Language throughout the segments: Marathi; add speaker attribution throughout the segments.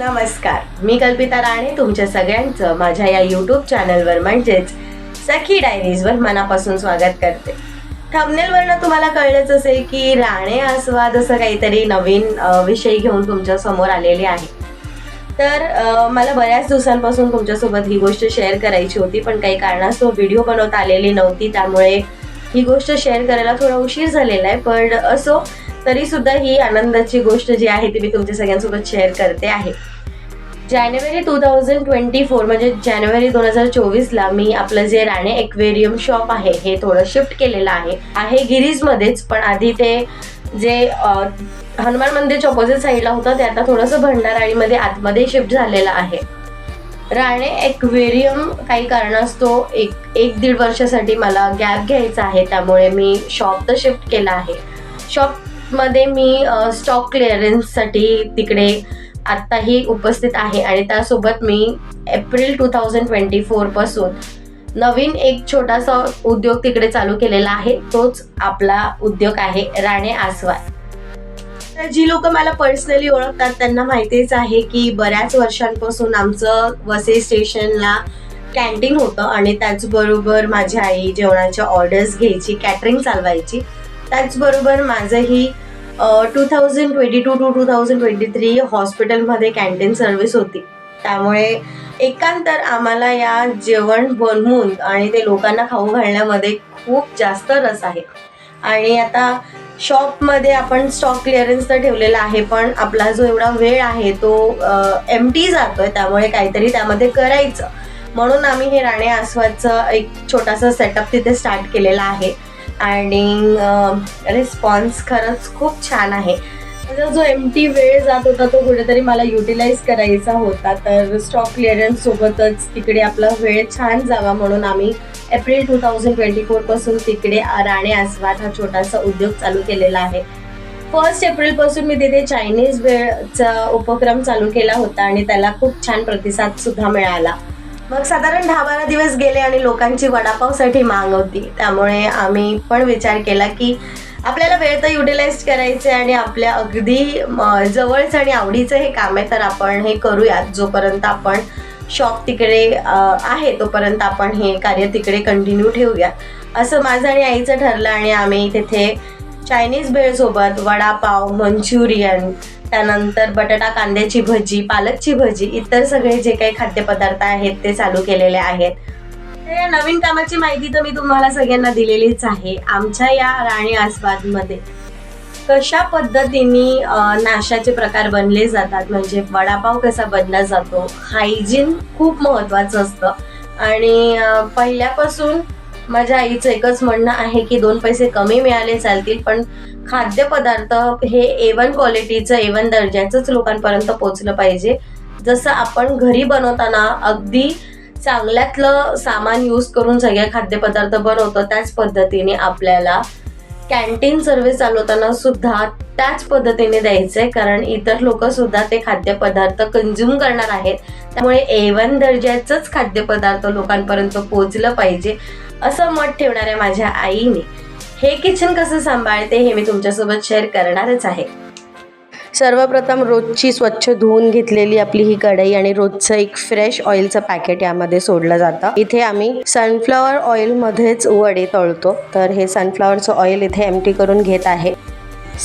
Speaker 1: नमस्कार. मी कल्पिता राणे तुमच्या सगळ्यांचं माझ्या या यूट्यूब चॅनलवर म्हणजेच सखी डायरीजवर मनापासून स्वागत करते. थंबनेलवरनं तुम्हाला कळलंच असेल की राणे आस्वाद असं काहीतरी नवीन विषय घेऊन तुमच्यासमोर आलेले आहे. तर मला बऱ्याच दिवसांपासून तुमच्यासोबत ही गोष्ट शेअर करायची होती पण काही कारणास्तव व्हिडिओ बनवता आलेली नव्हती त्यामुळे ही गोष्ट शेअर करायला थोडा उशीर झालेला आहे पण असो तरीसुद्धा ही आनंदाची गोष्ट जी आहे ती मी तुमच्या सगळ्यांसोबत शेअर करते आहे. जानेवारी टू थाउजंड ट्वेंटी फोर म्हणजे जानेवारी दोन हजार चोवीसला मी आपलं जे राणे एक्वेरियम शॉप आहे हे थोडं शिफ्ट केलेलं आहे. आहे गिरीजमध्येच पण आधी ते जे हनुमान मंदिरच्या ऑपोजिट साईडला होतं ते आता थोडंसं भंडाराळीमध्ये आतमध्ये शिफ्ट झालेलं आहे. राणे एक्वेरियम काही कारणास्तव एक एक दीड वर्षासाठी मला गॅप घ्यायचा आहे त्यामुळे मी शॉप तर शिफ्ट केला आहे. शॉपमध्ये मी स्टॉक क्लिअरन्ससाठी तिकडे आत्ताही उपस्थित आहे आणि त्यासोबत मी एप्रिल टू थाउजंड ट्वेंटी फोरपासून नवीन एक छोटासा उद्योग तिकडे चालू केलेला आहे. तोच आपला उद्योग आहे राणे आसवाल तर जी लोक मला पर्सनली ओळखतात त्यांना माहितीच आहे की बऱ्याच वर्षांपासून आमचं वसई स्टेशनला कॅन्टीन होतं आणि त्याचबरोबर माझी आई जेवणाच्या ऑर्डर्स घ्यायची कॅटरिंग चालवायची. त्याचबरोबर माझंही two thousand twenty two to two thousand twenty three हॉस्पिटलमध्ये कॅन्टीन सर्व्हिस होती. त्यामुळे एकांतर आम्हाला या जेवण बनवून आणि ते लोकांना खाऊ घालण्यामध्ये खूप जास्त रस आहे. आणि आता शॉपमध्ये आपण स्टॉक क्लिअरन्स तर ठेवलेला आहे पण आपला जो एवढा वेळ आहे तो एम टी जातोय त्यामुळे काहीतरी त्यामध्ये करायचं. म्हणून आम्ही हे राणे आस्वादचं एक छोटासा सेटअप तिथे स्टार्ट केलेला आहे. आणि रिस्पॉन्स um, खरंच खूप छान आहे. माझा जो एम टी वेळ जात होता तो कुठेतरी मला युटिलाइज करायचा होता. तर स्टॉक क्लिअरन्स सोबतच तिकडे आपला वेळ छान जावा म्हणून आम्ही एप्रिल टू थाउजंड ट्वेंटी फोरपासून तिकडे राणे आस्वाद हा छोटासा उद्योग चालू केलेला आहे. फर्स्ट एप्रिलपासून मी तिथे चायनीज वेळचा उपक्रम चालू केला होता आणि त्याला खूप छान प्रतिसाद सुद्धा मिळाला. मग साधारण दहा बारा दिवस गेले आणि लोकांची वडापावसाठी माग होती. त्यामुळे आम्ही पण विचार केला की आपल्याला वेळ तर युटिलाइज करायचे आणि आपल्या अगदी म, आणि आवडीचं हे काम आहे तर आपण हे करूयात. जोपर्यंत आपण शॉप तिकडे आहे तोपर्यंत आपण हे कार्य तिकडे कंटिन्यू ठेवूया असं माझं आणि आईचं ठरलं आणि आम्ही तिथे चायनीज भेळसोबत वडापाव मंचुरियन त्यानंतर बटाटा कांद्याची भजी पालकची भजी इतर सगळे जे काही खाद्यपदार्थ आहेत ते चालू केलेले आहेत. या नवीन कामाची माहिती तर मी तुम्हाला सगळ्यांना दिलेलीच आहे. आमच्या या राणी आस्वादमध्ये कशा पद्धतीने नाशाचे नाश्त्याचे प्रकार बनले जातात म्हणजे वडापाव कसा बनला जातो हायजीन खूप महत्त्वाचं असतं. आणि पहिल्यापासून माझ्या आईचं एकच म्हणणं आहे की दोन पैसे कमी मिळाले चालतील पण खाद्यपदार्थ हे ए वन क्वालिटीचं एवन दर्जाचंच लोकांपर्यंत पोचलं पाहिजे. जसं आपण घरी बनवताना अगदी चांगल्यातलं सामान यूज करून सगळे खाद्यपदार्थ बनवतो त्याच पद्धतीने आपल्याला कॅन्टीन सर्व्हिस चालवताना सुद्धा त्याच पद्धतीने द्यायचंय कारण इतर लोक सुद्धा ते खाद्यपदार्थ कंझ्युम करणार आहेत. त्यामुळे ए वन दर्जाचंच खाद्यपदार्थ लोकांपर्यंत पोहोचलं पाहिजे असं मत ठेवणाऱ्या माझ्या आईने. हे किचन कसं सांभाळते हे मी तुमच्यासोबत शेअर करणारच आहे. सर्वप्रथम रोजची स्वच्छ धुवून घेतलेली आपली ही कढई आणि रोजचं एक फ्रेश ऑइलचं पॅकेट यामध्ये सोडलं जातं. इथे आम्ही सनफ्लॉवर ऑइलमध्येच वडे तळतो. तर हे सनफ्लॉवरचं ऑइल इथे एमटी करून घेत आहे.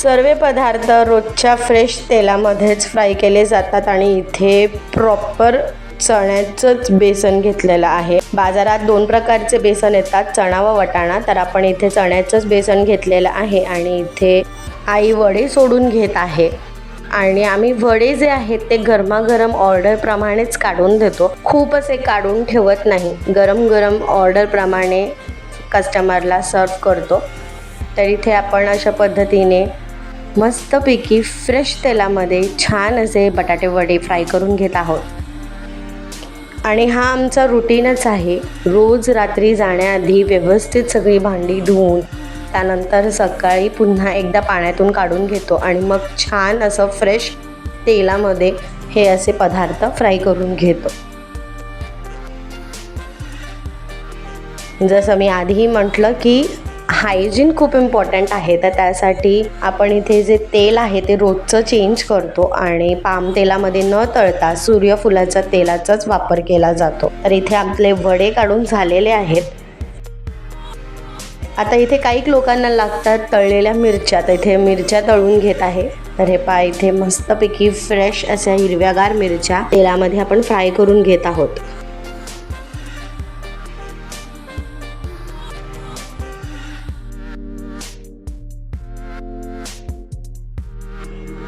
Speaker 1: सर्व पदार्थ रोजच्या फ्रेश तेलामध्येच फ्राय केले जातात आणि इथे प्रॉपर चण्याचंच बेसन घेतलेलं आहे. बाजारात दोन प्रकारचे बेसन येतात चणा व वटाणा. तर आपण इथे चण्याचंच बेसन घेतलेलं आहे आणि इथे आई वडे सोडून घेत आहे. आणि आम्ही वडे जे आहेत ते गरमागरम ऑर्डरप्रमाणेच काढून देतो. खूप असे काढून ठेवत नाही. गरम गरम ऑर्डरप्रमाणे कस्टमरला सर्व करतो. तर इथे आपण अशा पद्धतीने मस्तपैकी फ्रेश तेलामध्ये छान असे बटाटे वडे फ्राय करून घेत आहोत. आणि हा आमचा रुटीनच आहे. रोज रात्री जाण्याआधी व्यवस्थित सगळी भांडी धुवून त्यानंतर सकाळी पुन्हा एकदा पाण्यातून काढून घेतो आणि मग छान असं फ्रेश तेलामध्ये हे असे पदार्थ फ्राय करून घेतो. जसं मी आधीही म्हटलं की हायजीन खूप इम्पॉर्टंट आहे तर त्यासाठी आपण इथे जे तेल आहे ते रोजचं चेंज करतो आणि पाम तेलामध्ये न तळता सूर्यफुलाच्या तेलाचाच वापर केला जातो. तर इथे आपले वडे काढून झालेले आहेत. आता इथे काही लोकांना लागतात तळलेल्या मिरच्या. तर इथे मिरच्या तळून घेत आहे. तर हे पा इथे मस्तपैकी फ्रेश अशा हिरव्यागार मिरच्या तेलामध्ये आपण फ्राय करून घेत आहोत.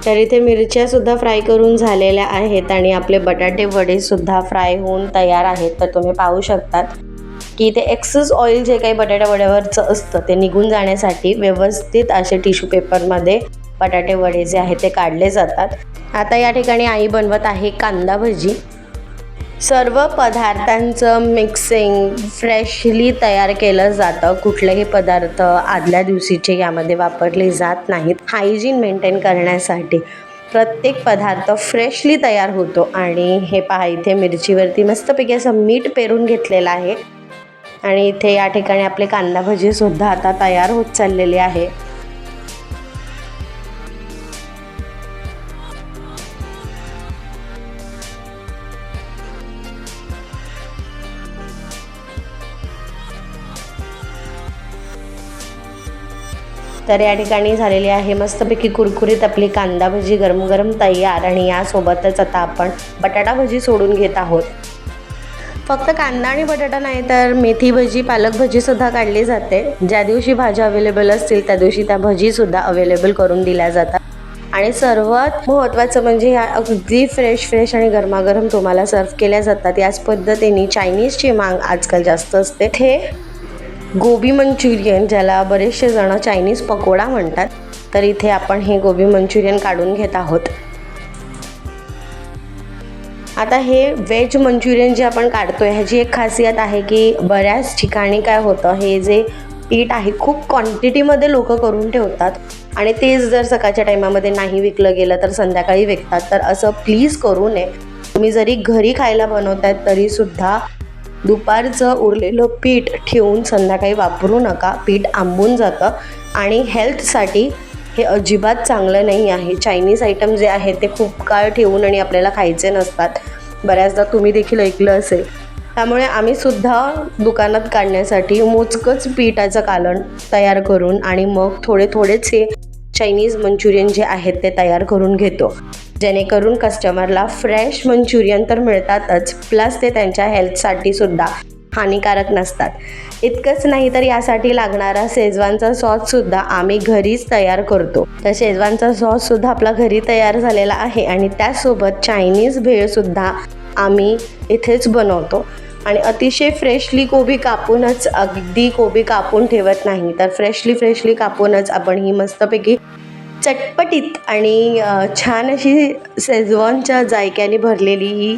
Speaker 1: तर इथे मिरच्या सुद्धा फ्राय करून झालेल्या आहेत आणि आपले बटाटे वडे सुद्धा फ्राय होऊन तयार आहेत. तर तुम्ही पाहू शकतात की ते एक्सेस ऑइल जे काही बटाटा वड्यावरचं असतं ते निघून जाण्यासाठी व्यवस्थित असे टिश्यू पेपरमध्ये बटाटे वडे जे आहेत ते काढले जातात. आता या ठिकाणी आई बनवत आहे कांदा भजी. सर्व पदार्थांचं मिक्सिंग फ्रेशली तयार केलं जातं. कुठलेही पदार्थ आदल्या दिवशीचे यामध्ये वापरले जात नाहीत. हायजीन मेंटेन करण्यासाठी प्रत्येक पदार्थ फ्रेशली तयार होतो. आणि हे पहा इथे मिरचीवरती मस्तपैकी असं मीठ पेरून घेतलेलं आहे. आणि इथे या ठिकाणी आपले कांदा भजीसुद्धा आता तयार होत चाललेली आहे. तर या ठिकाणी झालेली आहे मस्तपैकी कुरकुरीत आपली कांदा भजी गरम गरम तयार आणि यासोबतच आता आपण बटाटा भजी सोडून घेत आहोत. फक्त कांदा आणि बटाटा नाही तर मेथी भजी पालक भजीसुद्धा काढली जाते. ज्या दिवशी भाज्या अवेलेबल असतील त्या दिवशी त्या भजीसुद्धा अवेलेबल करून दिल्या जातात. आणि सर्वात महत्त्वाचं म्हणजे ह्या अगदी फ्रेश फ्रेश आणि गरमागरम तुम्हाला सर्व केल्या जातात. याच पद्धतीने चायनीजची मांग आजकाल जास्त असते. हे गोबी मंचुरियन ज्याला बरेचसे जण चायनीज पकोडा म्हणतात तर इथे आपण हे गोबी मंचुरियन काढून घेत आहोत. आता हे व्हेज मंचुरियन जे आपण काढतोय ह्याची एक खासियत आहे की बऱ्याच ठिकाणी काय होतं हे जे पीठ आहे खूप क्वांटिटीमध्ये लोक करून ठेवतात. आणि तेच जर सकाळच्या टायमामध्ये नाही विकलं गेलं तर संध्याकाळी विकतात. तर असं प्लीज करू नये. तुम्ही जरी घरी खायला बनवतायत तरीसुद्धा दुपारचं उरलेलं पीठ ठेवून संध्याकाळी वापरू नका. पीठ आंबून जातं. आणि हेल्थसाठी हे अजिबात चांगलं नाही आहे. चायनीज आयटम जे आहेत ते खूप काळ ठेवून आणि आपल्याला खायचे नसतात. बऱ्याचदा तुम्ही देखील ऐकलं असेल. त्यामुळे आम्ही सुद्धा दुकानात काढण्यासाठी मोजकंच पिठाचं कालण तयार करून आणि मग थोडे थोडेच हे चायनीज मंचुरियन जे आहेत ते तयार करून घेतो. जेणेकरून कस्टमरला फ्रेश मंचुरियन तर मिळतातच. प्लस ते त्यांच्या हेल्थसाठी सुद्धा. हानिकारक नसतात. इतकंच नाही तर यासाठी लागणारा शेजवानचा सॉससुद्धा आम्ही घरीच तयार करतो. तर शेजवानचा सॉससुद्धा आपला घरी तयार झालेला आहे आणि त्यासोबत चायनीज भेळसुद्धा आम्ही इथेच बनवतो. आणि अतिशय फ्रेशली कोबी कापूनच अगदी कोबी कापून ठेवत नाही तर फ्रेशली फ्रेशली कापूनच आपण ही मस्तपैकी चटपटीत आणि छान अशी शेजवानच्या जायक्याने भरलेली ही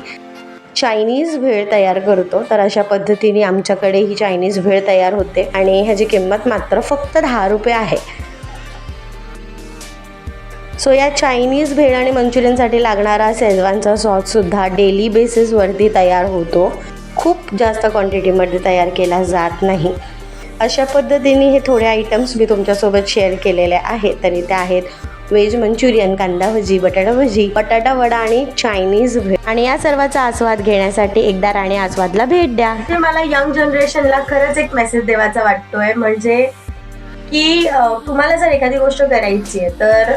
Speaker 1: चायनीज भेळ तयार करतो. तर अशा पद्धतीने आमच्याकडे ही चायनीज भेळ तयार होते आणि ह्याची किंमत मात्र फक्त दहा रुपये आहे. सो या चायनीज भेळ आणि मंचुरियनसाठी लागणारा शेजवानचा सॉससुद्धा डेली बेसिसवरती तयार होतो. खूप जास्त क्वांटिटीमध्ये तयार केला जात नाही. अशा पद्धतीने हे थोडे आयटम्स मी तुमच्यासोबत शेअर केलेले आहेत. तरी ते आहेत व्हेज मंचुरियन कांदा भजी बटाटा भजी बटाटा वडा आणि चायनीज भेळ आणि या सर्वाचा आस्वाद घेण्यासाठी एकदा राणे आस्वादला भेट द्या.
Speaker 2: ते मला यंग जनरेशनला खरंच एक मेसेज देवाचा वाटतोय. म्हणजे की तुम्हाला जर एखादी गोष्ट करायची आहे तर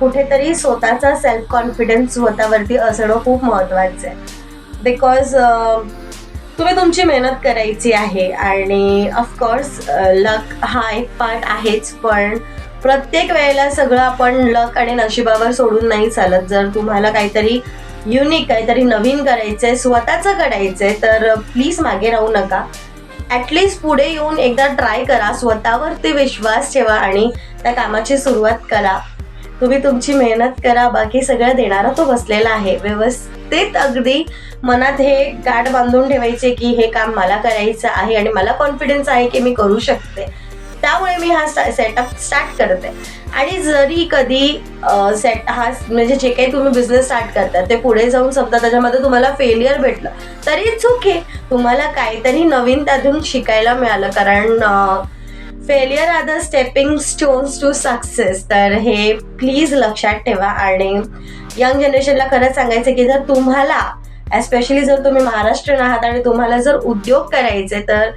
Speaker 2: कुठेतरी स्वतःचा सेल्फ कॉन्फिडन्स स्वतःवरती असणं खूप महत्वाचं आहे. बिकॉज तुम्ही तुमची मेहनत करायची आहे आणि ऑफकोर्स लक हा एक पार्ट आहेच पण प्रत्येक वेळेला सगळं आपण लक आणि नशिबावर सोडून नाही चालत. जर तुम्हाला काहीतरी युनिक काहीतरी नवीन करायचंय स्वतःचं करायचंय तर प्लीज मागे राहू नका. ॲटलिस्ट पुढे येऊन एकदा ट्राय करा. स्वतःवरती विश्वास ठेवा आणि त्या कामाची सुरुवात करा. तुम्ही तुमची मेहनत करा. बाकी सगळं देणारा तो बसलेला आहे. व्यवस्थित अगदी मनात हे गाठ बांधून ठेवायचे की हे काम मला करायचं आहे आणि मला कॉन्फिडन्स आहे की मी करू शकते. त्यामुळे मी हा सेटअप स्टार्ट करते आणि जरी कधी सेट हा म्हणजे जे काही तुम्ही बिझनेस स्टार्ट करता ते पुढे जाऊन समजा त्याच्यामध्ये तुम्हाला फेलियर भेटलं तरी ओके तुम्हाला काहीतरी नवीन त्यातून शिकायला मिळालं. कारण failure are the stepping stones to success तर हे प्लीज लक्षात ठेवा. आणि यंग जनरेशनला खरंच सांगायचं की जर तुम्हाला एस्पेशली जर तुम्ही महाराष्ट्रीयन आहात आणि तुम्हाला जर उद्योग करायचे तर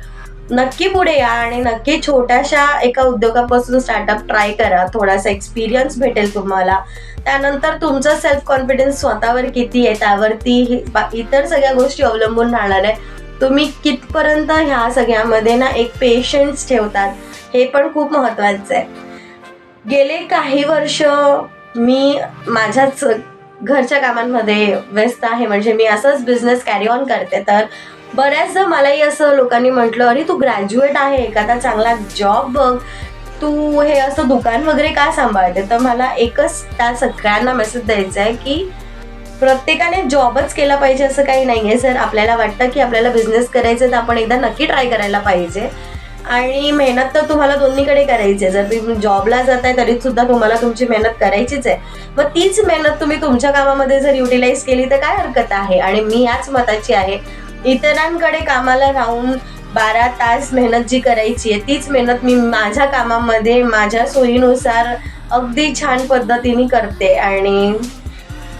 Speaker 2: नक्की पुढे या आणि नक्की छोट्याशा एका उद्योगापासून स्टार्टअप ट्राय करा. थोडासा एक्सपिरियन्स भेटेल तुम्हाला. त्यानंतर तुमचा सेल्फ कॉन्फिडन्स स्वतःवर किती आहे त्यावरती इतर सगळ्या गोष्टी अवलंबून राहणार आहे. तुम्ही कितपर्यंत ह्या सगळ्यामध्ये ना एक पेशन्स ठेवतात हे पण खूप महत्त्वाचं आहे. गेले काही वर्ष मी माझ्याच घरच्या कामांमध्ये व्यस्त आहे म्हणजे मी असंच बिझनेस कॅरी ऑन करते. तर बऱ्याचदा मलाही असं लोकांनी म्हटलं अरे तू ग्रॅज्युएट आहे एखादा चांगला जॉब बघ. तू हे असं दुकान वगैरे का सांभाळते? तर मला एकच त्या सगळ्यांना मेसेज द्यायचा आहे की प्रत्येकाने जॉबच केला पाहिजे असं काही नाही आहे जर आपल्याला वाटतं की आपल्याला बिझनेस करायचं तर आपण एकदा नक्की ट्राय करायला पाहिजे. आणि मेहनत तर तुम्हाला दोन्हीकडे करायची आहे जर तुम्ही जॉबला जात आहे तरी सुद्धा तुम्हाला तुमची मेहनत करायचीच आहे. मग तीच मेहनत तुम्ही तुमच्या कामामध्ये जर युटिलाइज केली तर काय हरकत आहे? आणि मी याच मताची आहे. इतरांकडे कामाला राहून बारा तास मेहनत जी करायची आहे तीच मेहनत मी माझ्या कामामध्ये माझ्या सोयीनुसार अगदी छान पद्धतीने करते. आणि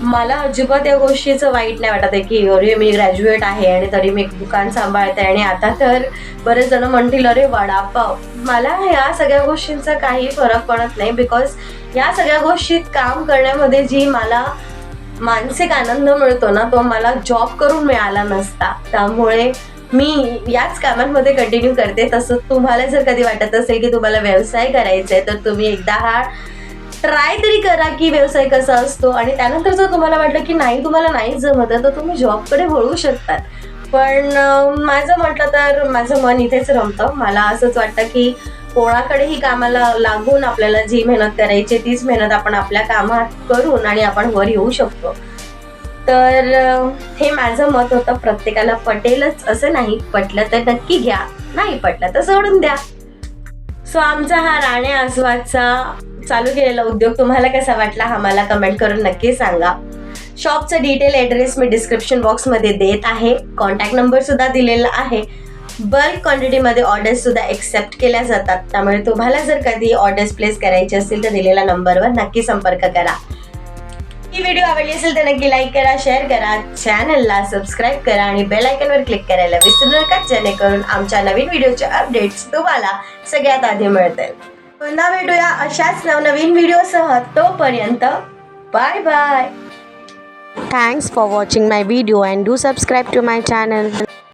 Speaker 2: मला अजिबात या गोष्टीचं वाईट नाही वाटत आहे की अरे मी ग्रॅज्युएट आहे आणि तरी मी एक दुकान सांभाळते आणि आता तर बरेच जण म्हणतील अरे वडापाव. मला ह्या सगळ्या गोष्टींचा काही फरक पडत नाही बिकॉज या सगळ्या गोष्टीत काम करण्यामध्ये जी मला मानसिक आनंद मिळतो ना तो मला जॉब करून मिळाला नसता. त्यामुळे मी याच कामांमध्ये कंटिन्यू करते. तसं तुम्हाला जर कधी वाटत असेल की तुम्हाला व्यवसाय करायचा आहे तर तुम्ही एकदा हा ट्राय तरी करा की व्यवसाय कसा असतो. आणि त्यानंतर जर तुम्हाला वाटलं की नाही तुम्हाला नाही जमत तर तुम्ही जॉबकडे वळू शकतात. पण माझं म्हटलं तर माझं मन इथेच रमतं. मला असंच वाटतं की कोणाकडेही कामाला लागून आपल्याला जी मेहनत करायची तीच मेहनत आपण आपल्या कामात करून आणि आपण वर येऊ शकतो. तर हे माझं मत होतं. प्रत्येकाला पटेलच असं नाही पटलं तर नक्की घ्या. नाही पटलं तर सोडून द्या. सो आमचा हा राणे आसवादचा चालू केलेला उद्योग तुम्हाला कसा वाटला हा मला कमेंट करून नक्की सांगा. शॉपचा डिटेल ॲड्रेस मी डिस्क्रिप्शन बॉक्समध्ये देत आहे. कॉन्टॅक्ट नंबर सुद्धा दिलेला आहे. बल्क क्वांटिटीमध्ये ऑर्डर्स सुद्धा एक्सेप्ट केल्या जातात. त्यामुळे तुम्हाला जर कधी ऑर्डर्स प्लेस करायचे असतील तर दिलेल्या नंबरवर नक्की संपर्क करा. ही व्हिडिओ आवडली असेल तर नक्की लाईक करा शेअर करा चॅनलला सबस्क्राईब करा आणि बेल आयकनवर क्लिक करायला विसरू नका जेणेकरून आमच्या नवीन व्हिडिओचे अपडेट्स तुम्हाला सगळ्यात आधी मिळतील. पुन्हा भेटूया अशाच नवनवीन व्हिडिओसह तोपर्यंत bye bye
Speaker 1: Thanks for watching my video and do subscribe to my channel.